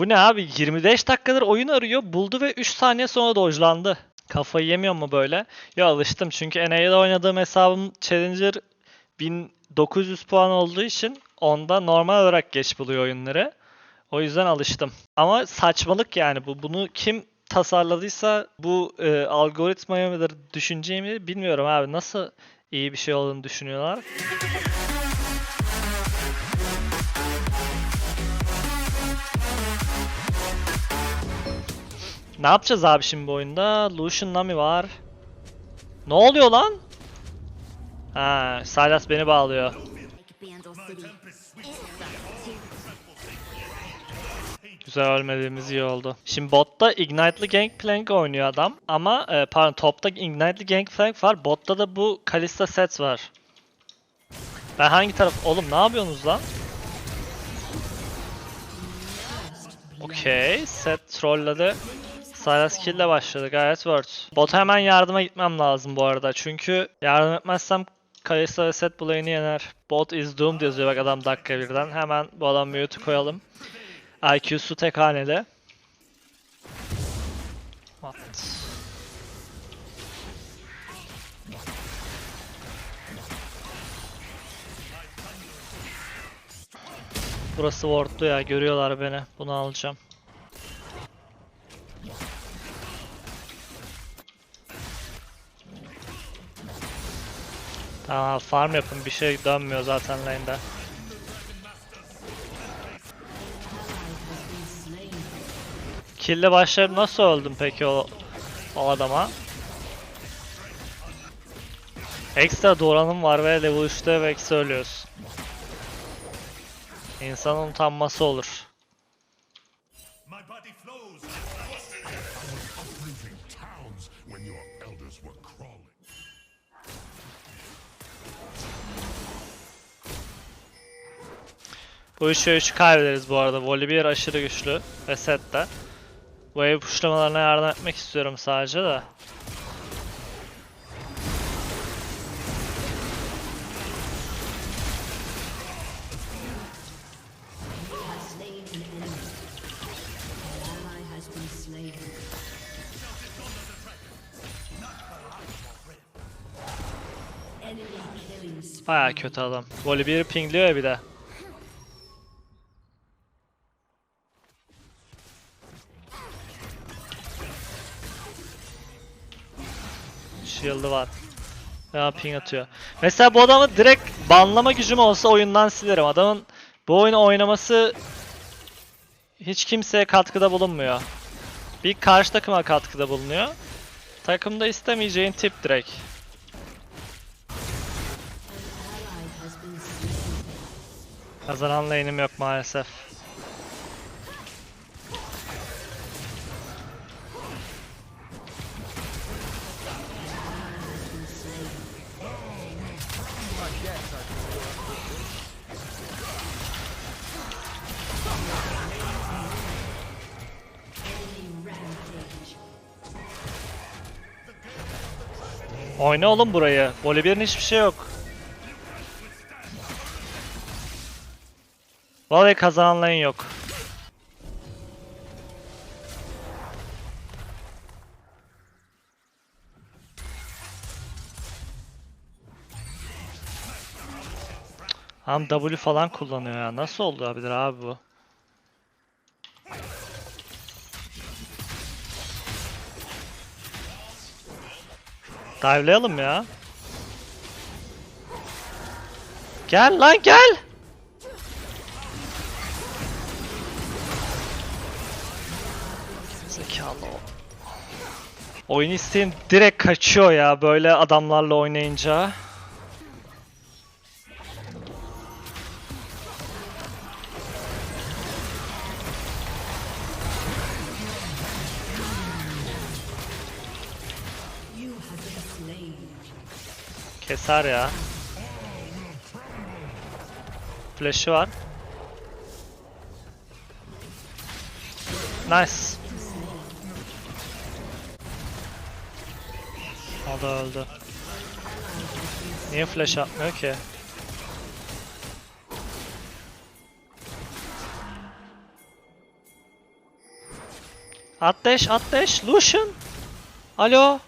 Bu ne abi? 25 dakikadır oyun arıyor. Buldu ve 3 saniye sonra dojlandı. Kafayı yemiyor mu böyle? Ya alıştım çünkü NA'de oynadığım hesabım Challenger 1900 puan olduğu için onda normal olarak geç buluyor oyunları. O yüzden alıştım. Ama saçmalık yani bu. Bunu kim tasarladıysa bu e, algoritmaya mıdır düşünceyi mi bilmiyorum abi. Nasıl iyi bir şey olduğunu düşünüyorlar. Ne yapacağız abi şimdi bu oyunda? Lucian Nami var. Ne oluyor lan? Ha, Sylas beni bağlıyor. Güzel ölmediğimiz iyi oldu. Şimdi botta Ignite'lı Gangplank oynuyor adam. Ama e, pardon topta Ignite'lı Gangplank var. Botta da bu Kalista set var. Ben hangi taraf... Oğlum ne yapıyorsunuz lan? Okey. Set trolledi. Sylas kill ile başladı. Gayet worth. Bota hemen yardıma gitmem lazım bu arada. Çünkü yardım etmezsem Kalista ve set bu lane'i yener. Bot is doomed yazıyor bak adam dakika birden. Hemen bu adam mute'u koyalım. IQ'su tek hanede. What? Burası wardlu ya görüyorlar beni. Bunu alacağım. Tamam farm yapın bir şey dönmüyor zaten lane'de. Kill'le başlayıp nasıl öldüm peki o, o adama? Ekstra doranım var ve level 3'te ve eksi ölüyoruz. İnsanın utanması olur. Bu 3'e 3 kaybederiz bu arada. Volibear aşırı güçlü ve set de. Bu ev puşlamalarına yardım etmek istiyorum sadece de. Baya kötü adam. Volibear pingliyor ya bir de. Shield'ı var. Ya ping atıyor. Mesela bu adamı direkt banlama gücüm olsa oyundan silerim. Adamın bu oyunu oynaması hiç kimseye katkıda bulunmuyor. Bir karşı takıma katkıda bulunuyor. Takımda istemeyeceğin tip direkt. Kazanan lane'im yok maalesef. Oyna oğlum burayı. Volibear'ın hiçbir şey yok. Vallahi kazanan lane yok. Ham W falan kullanıyor ya. Nasıl oldu abidir abi bu? Dive'layalım ya. Gel lan gel. Zekalı o. Oyun isteğim direkt kaçıyor ya böyle adamlarla oynayınca. Keser ya. Flash'ı var. Nice. O da öldü. Niye flash atmıyor ki? At dash. Lucian. Alo.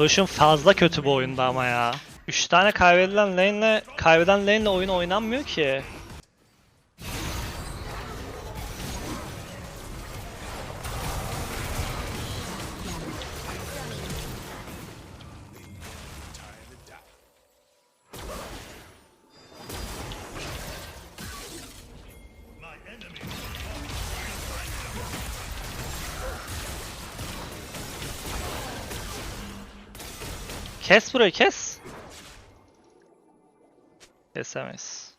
Lucian fazla kötü bu oyunda ama ya. 3 tane kaybedilen lane'le kaybeden lane'le oyun oynanmıyor ki. Kes burayı kes. Kesemeyiz.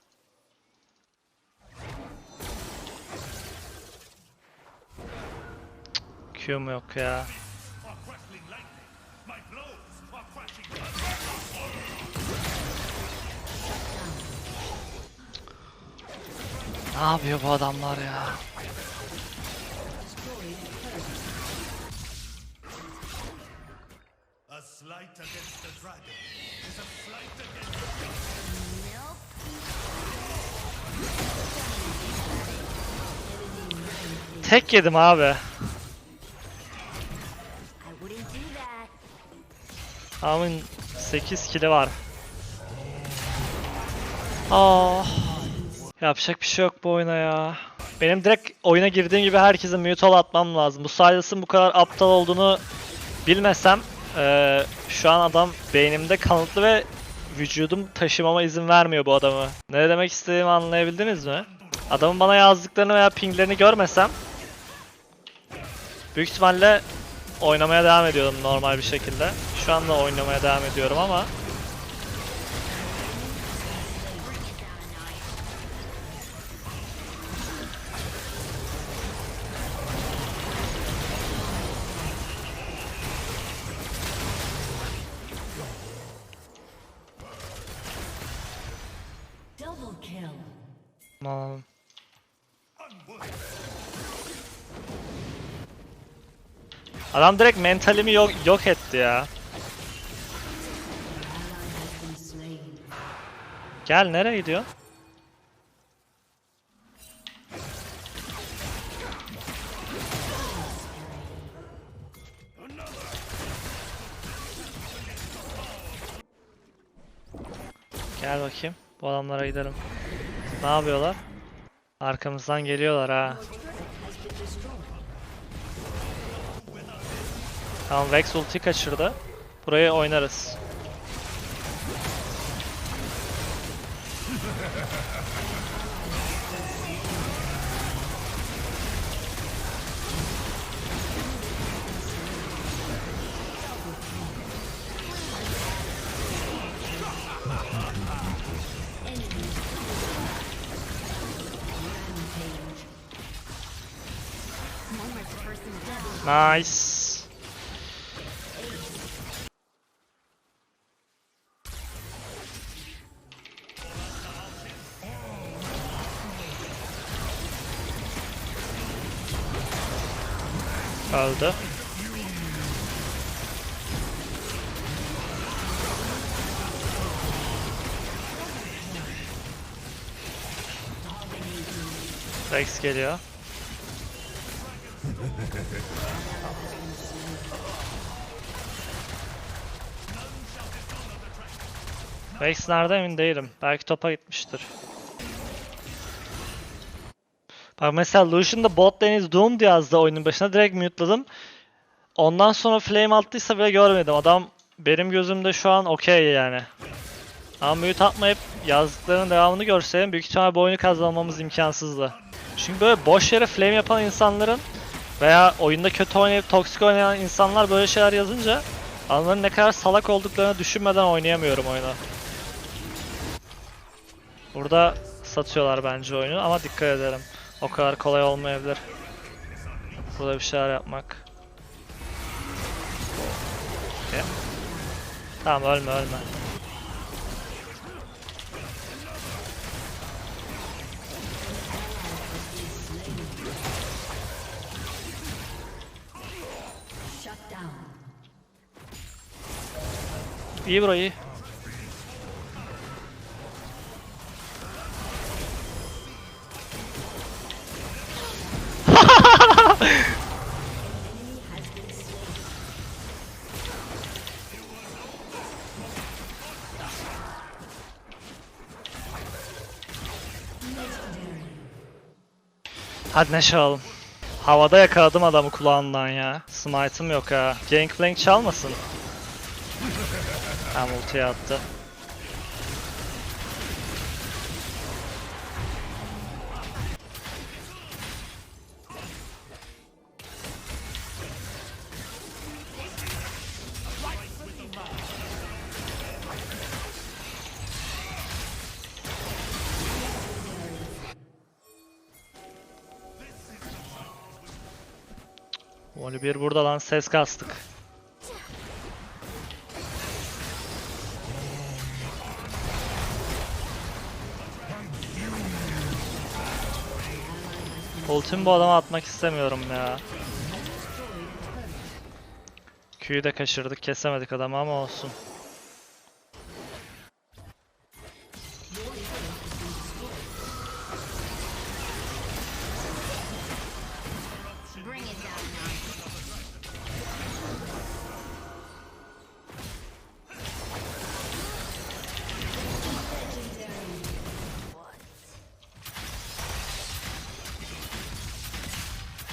Cık, Q'm yok ya. Ne yapıyor bu adamlar ya? A slight against the dragon is a slight against Tek yedim abi. I wouldn't do that. Amın 8 kili var. Ah. Yapacak bir şey yok bu oyuna ya. Benim direkt oyuna girdiğim gibi herkese mute all atmam lazım. Bu Silas'ın bu kadar aptal olduğunu bilmesem eee, şu an adam beynimde kanıtlı ve vücudum taşımama izin vermiyor bu adamı. Ne demek istediğimi anlayabildiniz mi? Adamın bana yazdıklarını veya pinglerini görmesem büyük ihtimalle oynamaya devam ediyorum normal bir şekilde. Şu anda oynamaya devam ediyorum ama kill. Aman. Adam direkt mentalimi yok, yok etti ya. Gel nereye gidiyor? Gel bakayım. Bu adamlara gidelim. Ne yapıyorlar? Arkamızdan geliyorlar ha. Tamam Vex ulti kaçırdı. Burayı oynarız. Nice. Öldü. Rex geliyor. Rex nerede emin değilim. Belki topa gitmiştir. Bak mesela Lucian da bot lane'iz Doomed yazdı oyunun başına. Direkt mute'ladım. Ondan sonra flame attıysa bile görmedim. Adam benim gözümde şu an okey yani. Ama mute atmayıp yazdıklarının devamını görseydim büyük ihtimalle bu oyunu kazanmamız imkansızdı. Çünkü böyle boş yere flame yapan insanların veya oyunda kötü oynayıp toksik oynayan insanlar böyle şeyler yazınca onların ne kadar salak olduklarını düşünmeden oynayamıyorum oyunu. Burada satıyorlar bence oyunu ama dikkat edelim. O kadar kolay olmayabilir. Burada bir şeyler yapmak. Okey. Tamam ölme ölme. İyi burayı. Hadi neşe alalım. Havada yakaladım adamı kulağından ya. Smite'ım yok ha. Gangplank çalmasın. Hem ultiye attı. Voli bir burada lan ses kastık. Ultimi bu adama atmak istemiyorum ya. Q'yu de kaçırdık, kesemedik adamı ama olsun.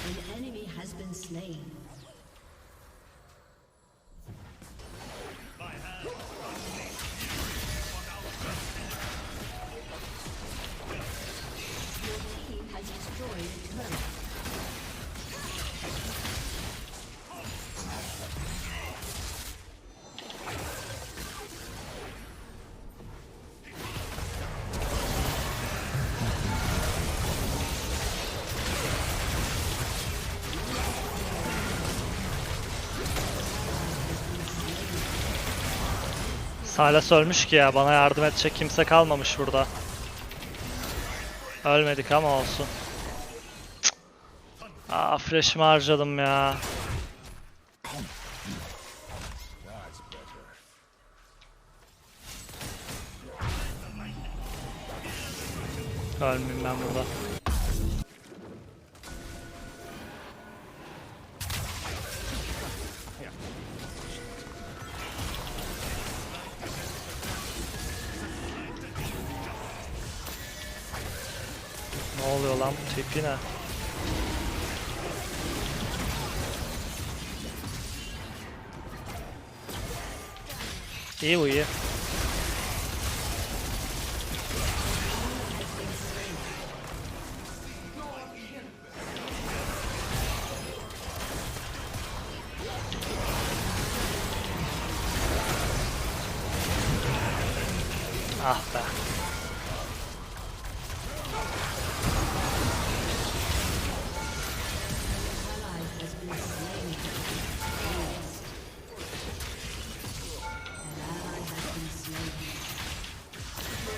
An enemy has been slain. Silas ölmüş ki ya, bana yardım edecek kimse kalmamış burada. Ölmedik ama olsun. Cık. Aa, flash'ımı harcadım ya. Ölmeyeyim ben burada. Lan bu tipi ne? İyi bu iyi.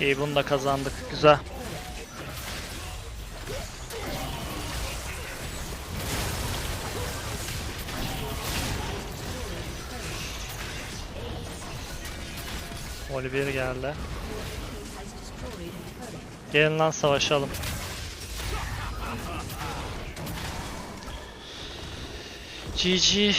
İyi bunu da kazandık. Güzel. Olivier geldi. Gelin lan savaşalım. GG.